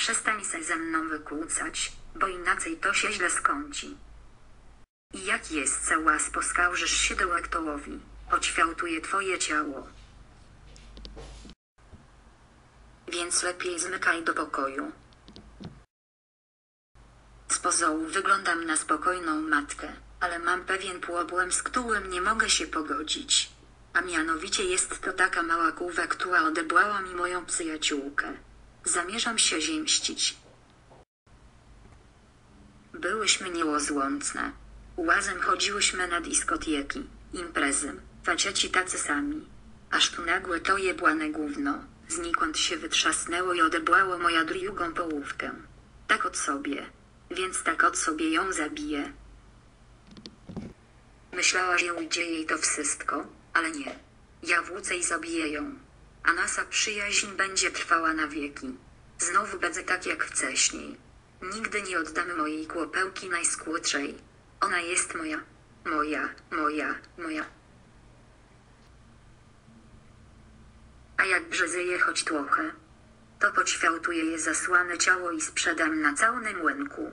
Przestań se ze mną wykłócać, bo inaczej to się źle skończy. I jak jest cała poskarżysz się dołektołowi, oćwiałtuje twoje ciało. Więc lepiej zmykaj do pokoju. Z pozołu wyglądam na spokojną matkę, ale mam pewien problem, z którym nie mogę się pogodzić. A mianowicie jest to taka mała kółwa, która odebrała mi moją przyjaciółkę. Zamierzam się ziemścić. Byłyśmy nierozłączne. Łazem chodziłyśmy na dyskotieki, imprezy, faceci tacy sami. Aż tu nagłe to jebłane gówno, znikąd się wytrzasnęło i odebrało moja drugą połówkę. Tak od sobie. Więc tak od sobie ją zabiję. Myślała, że ujdzie jej to wszystko, ale nie. Ja wrócę i zabiję ją. A nasza przyjaźń będzie trwała na wieki. Znowu będę tak jak wcześniej. Nigdy nie oddamy mojej kłopełki najskłodszej. Ona jest moja. Moja, moja, moja. A jak brzezeje choć trochę, to poćwiałtuję je zasłane ciało i sprzedam na całym łęku.